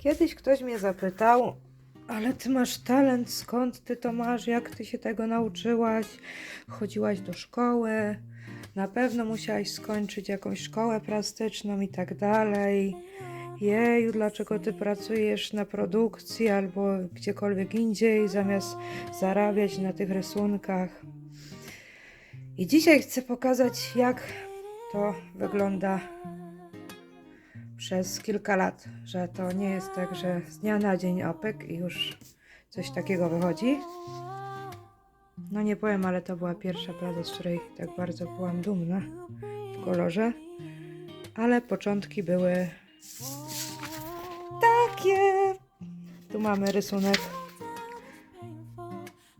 Kiedyś ktoś mnie zapytał, ale ty masz talent, skąd ty to masz, jak ty się tego nauczyłaś? Chodziłaś do szkoły, na pewno musiałaś skończyć jakąś szkołę plastyczną i tak dalej. Jeju, dlaczego ty pracujesz na produkcji albo gdziekolwiek indziej, zamiast zarabiać na tych rysunkach? I dzisiaj chcę pokazać, jak to wygląda przez kilka lat, że to nie jest tak, że z dnia na dzień opyk i już coś takiego wychodzi. No nie powiem, ale to była pierwsza praca, z której tak bardzo byłam dumna w kolorze. Ale początki były takie. Tu mamy rysunek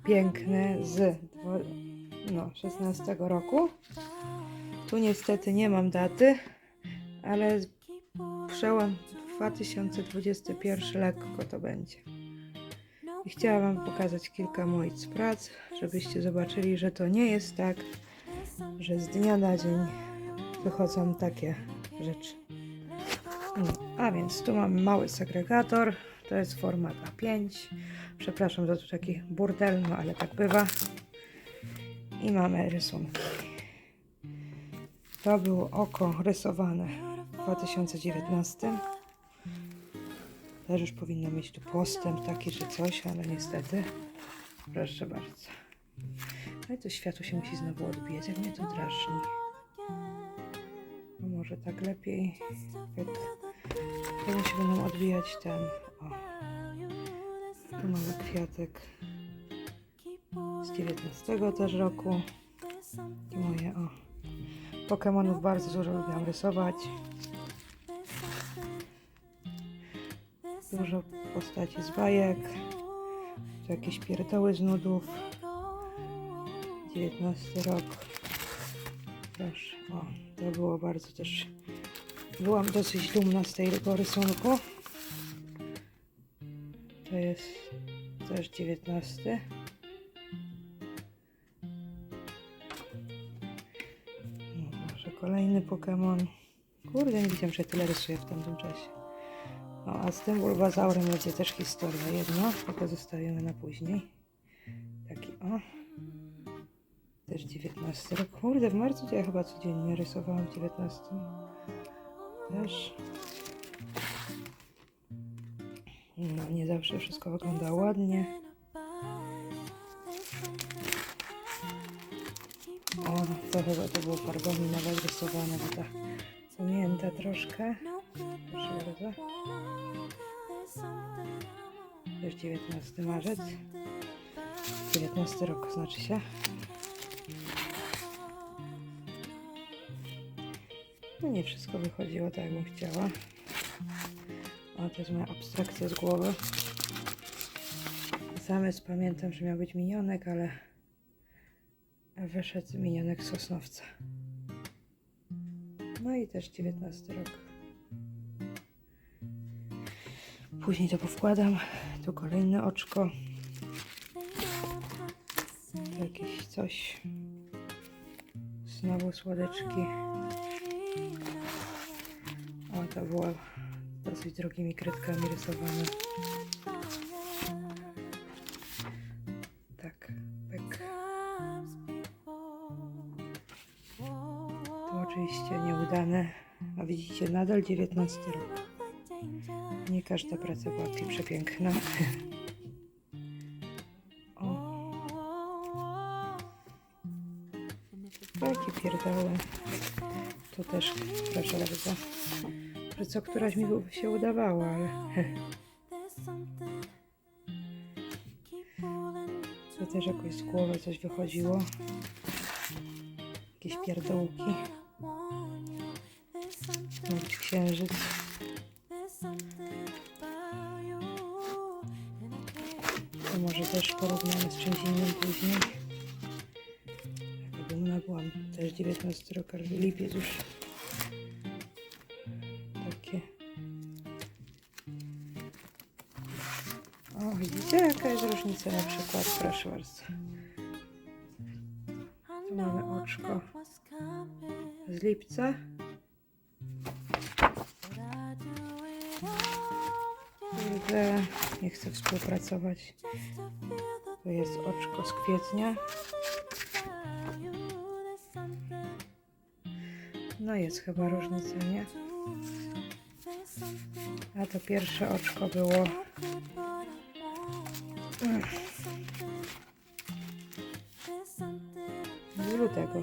piękny z no, 16 roku. Tu niestety nie mam daty, ale przełom 2021 lekko to będzie. I chciałam Wam pokazać kilka moich prac, żebyście zobaczyli, że to nie jest tak, że z dnia na dzień wychodzą takie rzeczy. No, a więc tu mamy mały segregator, to jest format A5. Przepraszam za tu taki burdel, no ale tak bywa. I mamy rysunki. To było oko rysowane 2019. Też już powinno mieć tu postęp taki czy coś, ale niestety. Proszę bardzo. No i to światło się musi znowu odbijać, jak mnie to drażni. No może tak lepiej, jak, jak się będą odbijać ten. O. Tu mamy kwiatek z 19 też roku. Moje, o. Pokemonów bardzo dużo lubiłam rysować. Dużo postaci z bajek. Jakieś pierdoły z nudów. 19 rok. Proszę, o, to było bardzo też. Byłam dosyć dumna z tego rysunku. To jest też 19. No, Może kolejny Pokémon. Kurde, nie widziałam, że tyle rysuję w tamtym czasie. No, a z tym Bulbazaurem będzie też historia jedna, tylko zostawimy na później. Taki o. Też 19 rok. Kurde, w marcu to ja chyba codziennie rysowałam w 19. Też. No, nie zawsze wszystko wygląda ładnie. O, to chyba to było farbami nawet rysowane, bo ta pamięta troszkę. Bardzo. Już 19 marzec. 19 rok znaczy się. No nie wszystko wychodziło tak, jakbym chciała. O, to jest moja abstrakcja z głowy. Zamysł pamiętam, że miał być minionek, ale wyszedł minionek sosnowca. No i też 19 rok. Później to powkładam. Tu kolejne oczko. Tu jakieś coś. Znowu słodeczki. O, to było dosyć drogimi kredkami rysowane. Tak, pyk. To oczywiście nieudane. A widzicie, nadal 19 rok. Nie każda praca była przepiękna. O. Takie pierdoły. Tu też, proszę bardzo. Że któraś mi się udawała, ale to też jakoś z głowy coś wychodziło. Jakieś pierdołki. Księżyc. Też porównamy z czymś innym później. Jaka dumna byłam. Też 19 rok, ale lipiec już. Takie. O, widzicie jaka jest różnica na przykład? Proszę bardzo. Tu mamy oczko z lipca. Kurde, nie chcę współpracować. To jest oczko z kwietnia. No jest chyba różnica, nie? A to pierwsze oczko było z lutego.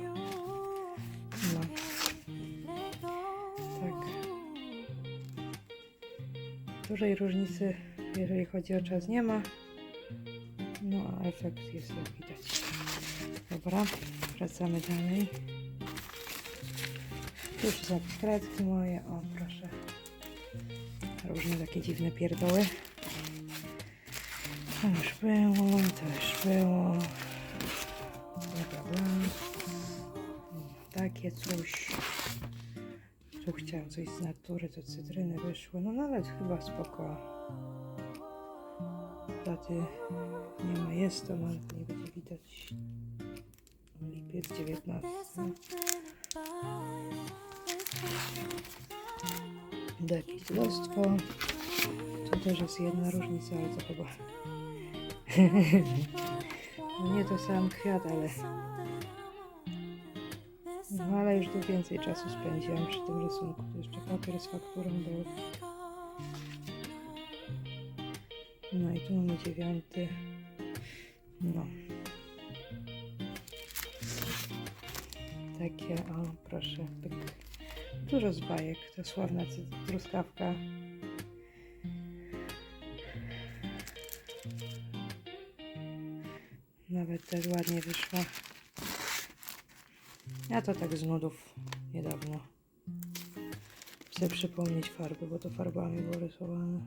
Dużej różnicy, jeżeli chodzi o czas, nie ma. No, a efekt jest jak widać. Dobra, wracamy dalej. Już są kredki moje, o proszę. Różne takie dziwne pierdoły. To już było, to już było. Bla, bla. Takie coś. Chciałam coś z natury, to cytryny wyszło. No nawet chyba spoko. Daty nie ma, jest to, ale nie będzie widać. Lipiec 19. Dekizlostwo. To też jest jedna różnica, ale to chyba. Nie to sam kwiat, ale. No ale już tu więcej czasu spędziłam przy tym rysunku. Tu jeszcze papier z fakturą był. No i tu mamy dziewiąty. No. Takie, o proszę, pyk. Dużo z bajek, to sławna truskawka. Nawet też ładnie wyszła. Ja to tak z nudów niedawno. Chcę przypomnieć farby, bo to farbami było rysowane.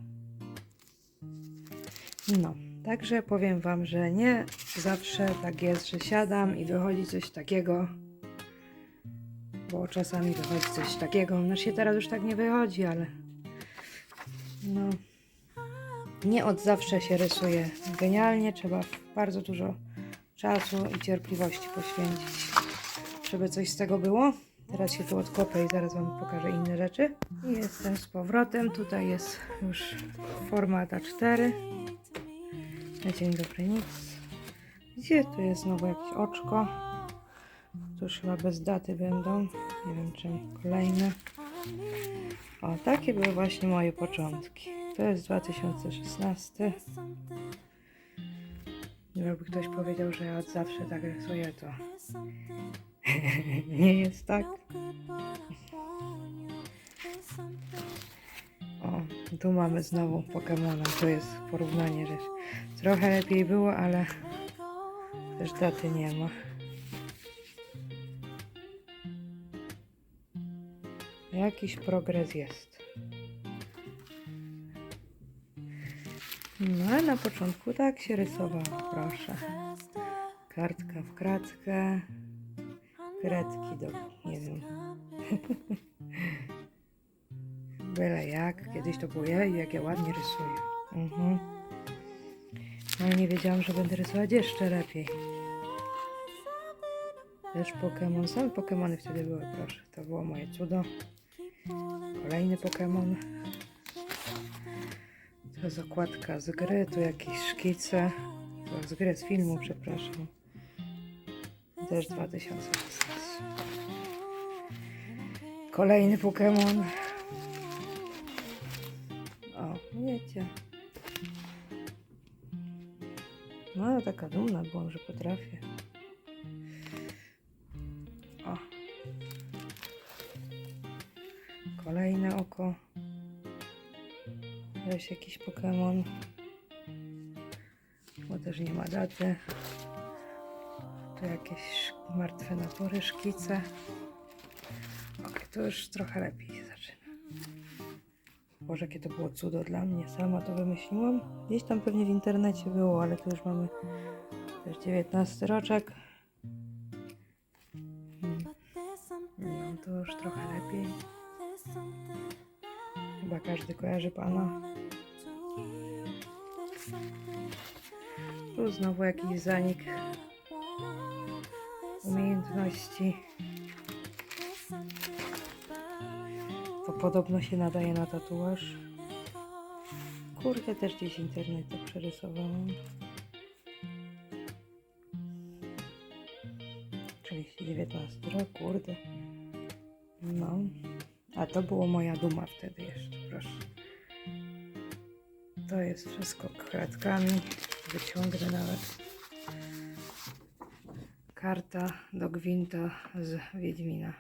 No, także powiem Wam, że nie zawsze tak jest, że siadam i wychodzi coś takiego, bo czasami wychodzi coś takiego. Się teraz już tak nie wychodzi, ale no nie od zawsze się rysuje genialnie. Trzeba bardzo dużo czasu i cierpliwości poświęcić, żeby coś z tego było. Teraz się tu odkopię i zaraz Wam pokażę inne rzeczy. I jestem z powrotem. Tutaj jest już format A4. Na dzień dobry nic. Gdzie tu jest znowu jakieś oczko? Tu już chyba bez daty będą. Nie wiem czym kolejne. O, takie były właśnie moje początki. To jest 2016. Jakby ktoś powiedział, że ja od zawsze tak rysuję, to nie jest tak. O, tu mamy znowu Pokemona. To jest porównanie, że trochę lepiej było, ale też daty nie ma. Jakiś progres jest. No, a na początku tak się rysowało, proszę. Kartka w kratkę. Kredki do, nie wiem. Byle jak. Kiedyś to było ja jak ja ładnie rysuję. Mhm. No ale nie wiedziałam, że będę rysować jeszcze lepiej. Też Pokémon. Same Pokémony wtedy były, proszę. To było moje cudo. Kolejny Pokémon. To jest okładka z gry, tu jakieś szkice. To z gry, z filmu, przepraszam. Też 2016. Kolejny Pokémon. O, wiecie. No, taka dumna byłam, że potrafię. O. Kolejne oko. Weź jakiś Pokémon. Bo też nie ma daty. Tu jakieś martwe natury, szkice. Ok, to już trochę lepiej się zaczyna. Boże, jakie to było cudo dla mnie. Sama to wymyśliłam. Gdzieś tam pewnie w internecie było, ale tu już mamy też 19 roczek. Hmm. No to już trochę lepiej. Chyba każdy kojarzy pana. Tu znowu jakiś zanik umiejętności. To podobno się nadaje na tatuaż. Kurde, też gdzieś internetu przerysowałam. 2019 rok, kurde. No. A to było moja duma wtedy jeszcze, proszę. To jest wszystko kredkami. Wyciągnę nawet. Karta do gwinta z Wiedźmina.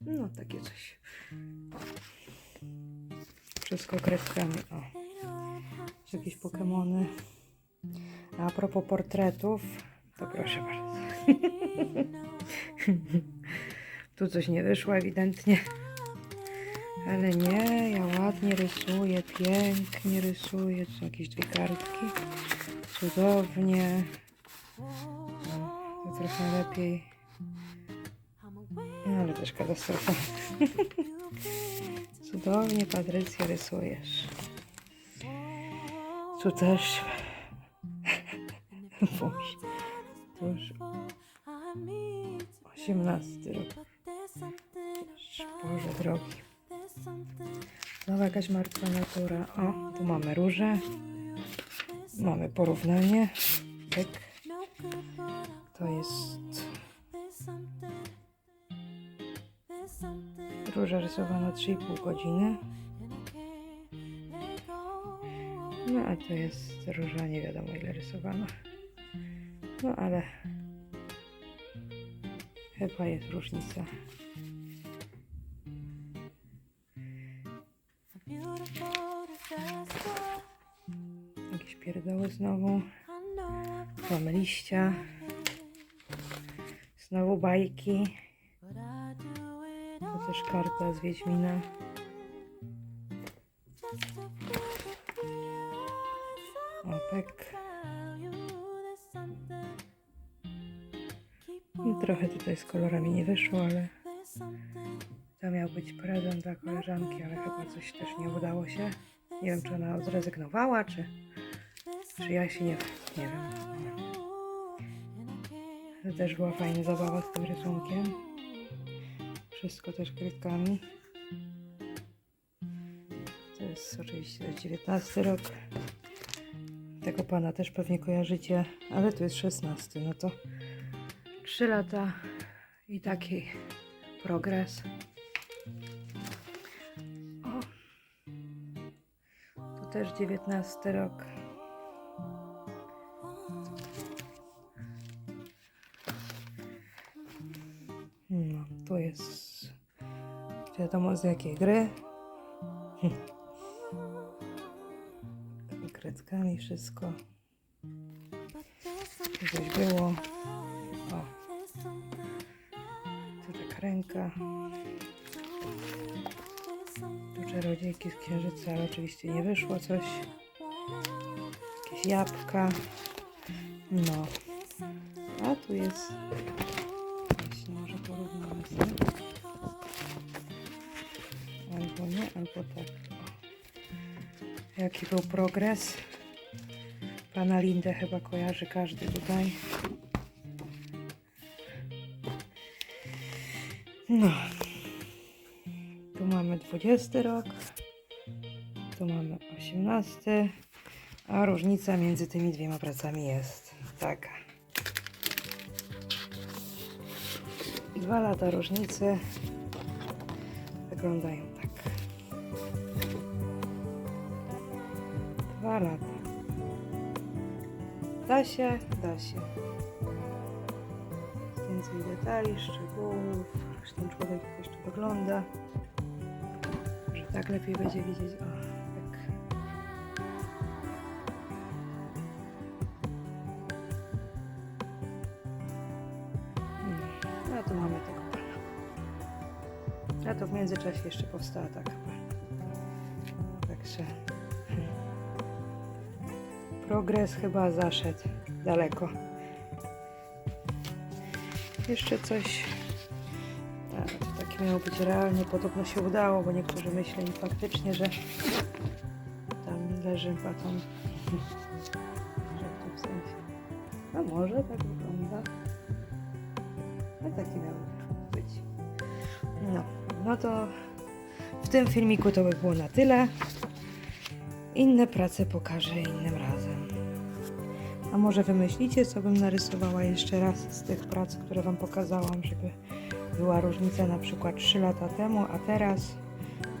No, takie coś. Wszystko kredkami. O. Jakieś Pokemony. A propos portretów, to proszę bardzo. tu coś nie wyszło ewidentnie. Ale nie, ja ładnie rysuję, pięknie rysuję. Tu są jakieś dwie kartki. Cudownie. Trochę lepiej. No, ale też katastrofa. Cudownie, Patrycja, rysujesz. Tu też. Boże. To już 18 rok. Boże drogi. Znowu jakaś martwa natura. O, tu mamy róże. Mamy porównanie. Tak. To jest róża rysowana 3,5 godziny. No a to jest róża nie wiadomo ile rysowana. No ale chyba jest różnica. Pierdoły znowu. Mamy liścia. Znowu bajki. To też karta z Wiedźmina. Opek. No, trochę tutaj z kolorami nie wyszło, ale to miał być prezent dla koleżanki, ale chyba coś też nie udało się. Nie wiem, czy ona zrezygnowała, czy, czy ja się nie, nie wiem. To też była fajna zabawa z tym rysunkiem. Wszystko też kredkami. To jest oczywiście 19 rok. Tego pana też pewnie kojarzycie, ale tu jest 16, no to 3 lata i taki progres. O. Tu też 19 rok. Wiadomo z jakiej gry. Kredkami wszystko. Coś było. O. Tu taka ręka. Tu czarodziejki z księżyca, ale oczywiście nie wyszło coś. Jakieś jabłka. No. A tu jest. Jeśli może porównamy sobie. Albo tak. Jaki był progres? Pana Lindę chyba kojarzy każdy tutaj. No. Tu mamy 20 rok. Tu mamy 18. A różnica między tymi dwiema pracami jest taka. Dwa lata różnicy wyglądają lata. Da się, da się. Więcej detali, szczegółów, jak ten człowiek jeszcze wygląda. Że tak lepiej będzie widzieć. O, tak. A tu mamy tego pana. A to w międzyczasie jeszcze powstała taka progres chyba zaszedł daleko. Jeszcze coś. To takie miało być realnie. Podobno się udało, bo niektórzy myśleli faktycznie, że tam leży baton. że w sensie. A może tak wygląda. No taki miał być. No, no to w tym filmiku to by było na tyle. Inne prace pokażę innym razem. A może wymyślicie, co bym narysowała jeszcze raz z tych prac, które Wam pokazałam, żeby była różnica na przykład 3 lata temu, a teraz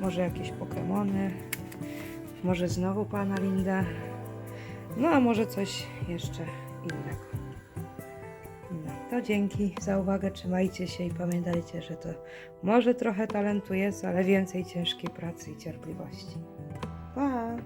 może jakieś Pokemony, może znowu Pana Linda, no a może coś jeszcze innego. No, to dzięki za uwagę, trzymajcie się i pamiętajcie, że to może trochę talentu jest, ale więcej ciężkiej pracy i cierpliwości. Pa!